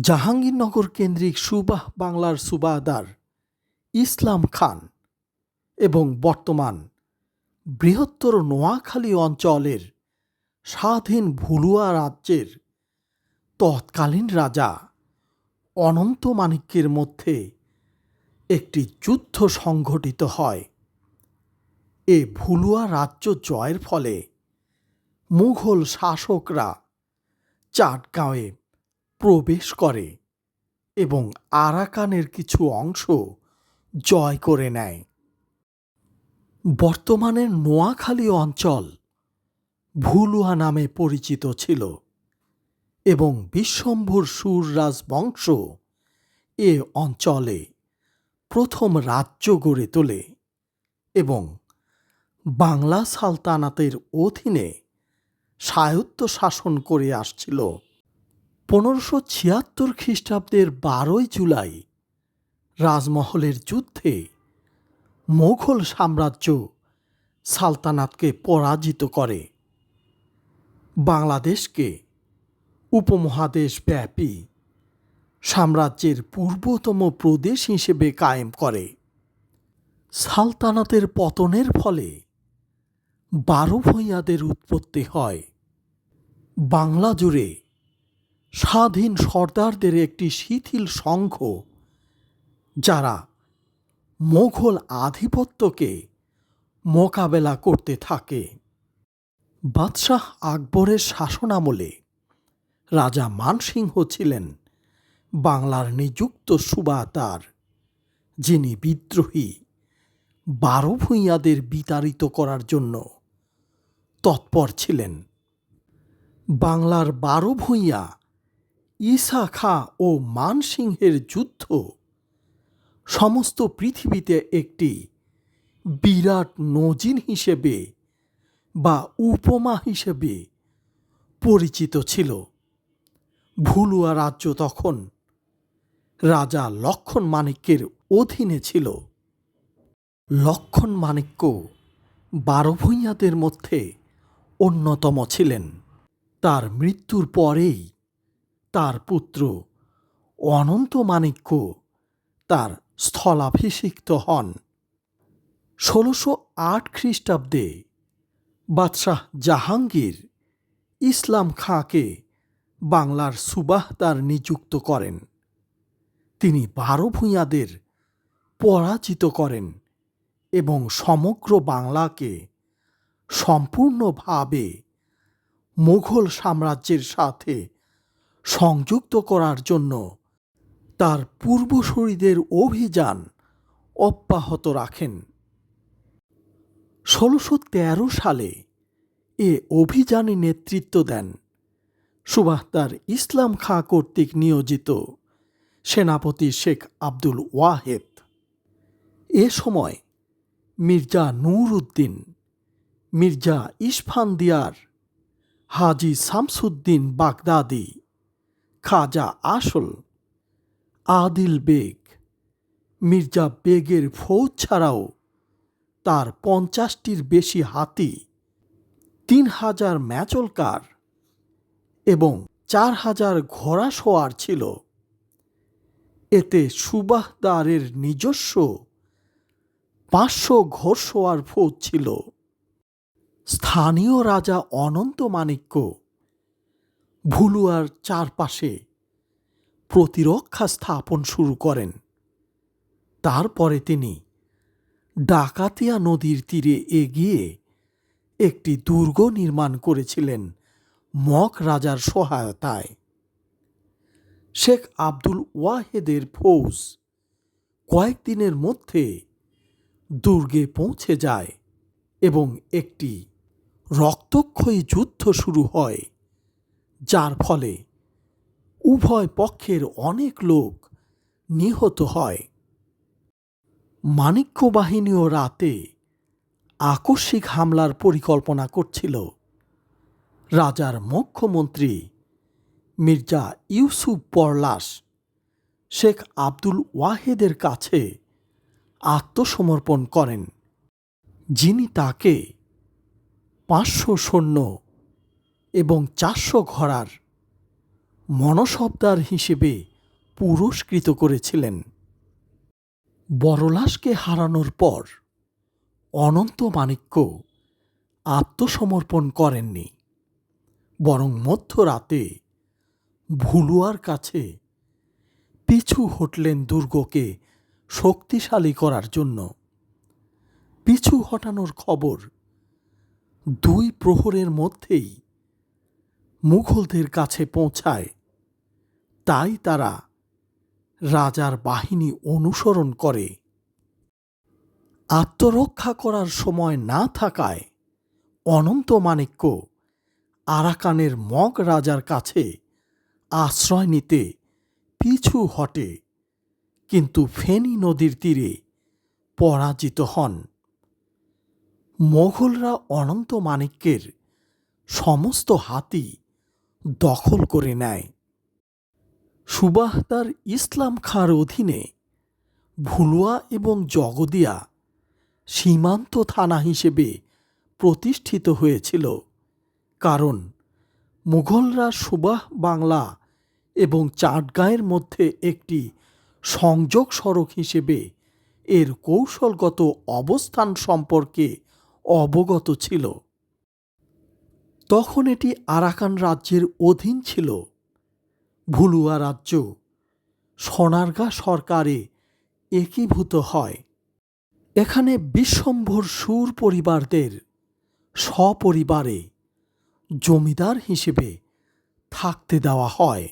জাহাঙ্গীরনগর কেন্দ্রিক সুবাহ বাংলার সুবাহদার ইসলাম খান এবং বর্তমান বৃহত্তর নোয়াখালী অঞ্চলের স্বাধীন ভুলুয়া রাজ্যের তৎকালীন রাজা অনন্ত মাণিক্যের মধ্যে একটি যুদ্ধ সংঘটিত হয়। এ ভুলুয়া রাজ্য জয়ের ফলে মুঘল শাসকরা চাটগাঁওয়ে প্রবেশ করে এবং আরাকানের কিছু অংশ জয় করে নেয়। বর্তমানের নোয়াখালী অঞ্চল ভুলুয়া নামে পরিচিত ছিল এবং বিশ্বম্ভর সুর রাজবংশ এ অঞ্চলে প্রথম রাজ্য গড়ে তোলে এবং বাংলা সালতানাতের অধীনে স্বায়ত্ত শাসন করে আসছিল। পনেরোশো ছিয়াত্তর খ্রিস্টাব্দের বারোই জুলাই রাজমহলের যুদ্ধে মোঘল সাম্রাজ্য সালতানাতকে পরাজিত করে। বাংলাদেশকে উপমহাদেশ ব্যাপী সাম্রাজ্যের পূর্বতম প্রদেশ হিসেবে কায়েম করে। সালতানাতের পতনের ফলে বারো ভূঁইয়াদের উৎপত্তি হয়। বাংলা জুড়ে স্বাধীন সর্দারদের একটি শিথিল সংঘ, যারা মোঘল আধিপত্যকে মোকাবেলা করতে থাকে। বাদশাহ আকবরের শাসনামলে রাজা মানসিংহ ছিলেন বাংলার নিযুক্ত সুবাতার, যিনি বিদ্রোহী বারো ভূঁইয়াদের বিতাড়িত করার জন্য তৎপর ছিলেন। বাংলার বারো ভূঁইয়া ঈসা খা ও মানসিংহের যুদ্ধ। সমস্ত পৃথিবীতে একটি বিরাট নজির হিসেবে বা উপমা হিসেবে পরিচিত ছিল। ভুলুয়া রাজ্য তখন রাজা লক্ষণ মাণিক্যের অধীনে ছিল। লক্ষণ মাণিক্য বারো ভূঁইয়াদের মধ্যে অন্যতম ছিলেন। তার মৃত্যুর পরেই তার পুত্র। অনন্ত মাণিক্য তার স্থলাভিষিক্ত হন। ষোলোশো আট খ্রিস্টাব্দে বাদশাহ জাহাঙ্গীর ইসলাম খাঁকে বাংলার সুবাহদার নিযুক্ত করেন। তিনি বারো ভূঁইয়াদের পরাজিত করেন এবং সমগ্র বাংলাকে সম্পূর্ণভাবে মুঘল সাম্রাজ্যের সাথে সংযুক্ত করার জন্য তার পূর্বসূরিদের অভিযান অব্যাহত রাখেন। ষোলোশো তেরো সালে এ অভিযানে নেতৃত্ব দেন সুবাহদার ইসলাম খাঁ কর্তৃক নিয়োজিত সেনাপতি শেখ আব্দুল ওয়াহেদ। এ সময় মির্জা নূর উদ্দিন মির্জা ইসফান্দিয়ার হাজি শামসুদ্দিন বাগদাদি খাজা আসল, আদিল বেগ, মির্জা বেগের ফৌজ ছাড়াও তার পঞ্চাশটির বেশি হাতি, তিন হাজার ম্যাচলকার এবং চার হাজার ঘোড়া সোয়ার ছিল। এতে সুবাহদারের নিজস্ব পাঁচশো ঘোড়সোয়ার ফৌজ ছিল। স্থানীয় রাজা অনন্ত মাণিক্য ভুলুয়ার চারপাশে প্রতিরক্ষা স্থাপন শুরু করেন। তারপরে তিনি ডাকাতিয়া নদীর তীরে এগিয়ে একটি দুর্গ নির্মাণ করেছিলেন মক রাজার সহায়তায়। শেখ আব্দুল ওয়াহেদের ফৌজ কয়েকদিনের মধ্যে দুর্গে পৌঁছে যায় এবং একটি রক্তক্ষয়ী যুদ্ধ শুরু হয়। যার ফলে উভয় পক্ষের অনেক লোক নিহত হয়। মাণিক্য বাহিনীও রাতে আকস্মিক হামলার পরিকল্পনা করছিল। রাজার মুখ্যমন্ত্রী মির্জা ইউসুফ পরলাস শেখ আব্দুল ওয়াহেদের কাছে আত্মসমর্পণ করেন, যিনি তাকে পাঁচশো সৈন্য এবং চারশো ঘোড়ার মনসবদার হিসেবে পুরস্কৃত করেছিলেন। বড়লাসকে হারানোর পর অনন্ত মাণিক্য আত্মসমর্পণ করেননি, বরং মধ্যরাতে ভুলুয়ার কাছে পিছু হটলেন দুর্গকে শক্তিশালী করার জন্য। পিছু হটানোর খবর দুই প্রহরের মধ্যেই মুঘলদের কাছে পৌঁছায়। তাই তারা রাজার বাহিনী অনুসরণ করে। আত্মরক্ষা করার সময় না থাকায় অনন্ত মাণিক্য আরাকানের মগ রাজার কাছে আশ্রয় নিতে পিছু হটে, কিন্তু ফেনী নদীর তীরে পরাজিত হন। মোগলরা অনন্ত মাণিক্যের সমস্ত হাতি দখল করে নেয়। সুবাহদার ইসলাম খাঁর অধীনে ভুলুয়া এবং জগদিয়া সীমান্ত থানা হিসেবে প্রতিষ্ঠিত হয়েছিল, কারণ মুঘলরা সুবাহ বাংলা এবং চাটগাঁয়ের মধ্যে একটি সংযোগ সড়ক হিসেবে এর কৌশলগত অবস্থান সম্পর্কে অবগত ছিল। তখন এটি আরাকান রাজ্যের অধীন ছিল। ভুলুয়া রাজ্য সোনারগা সরকারে একীভূত হয়। এখানে বিশ্বম্ভর সুর পরিবারদের সপরিবারে জমিদার হিসেবে থাকতে দেওয়া হয়।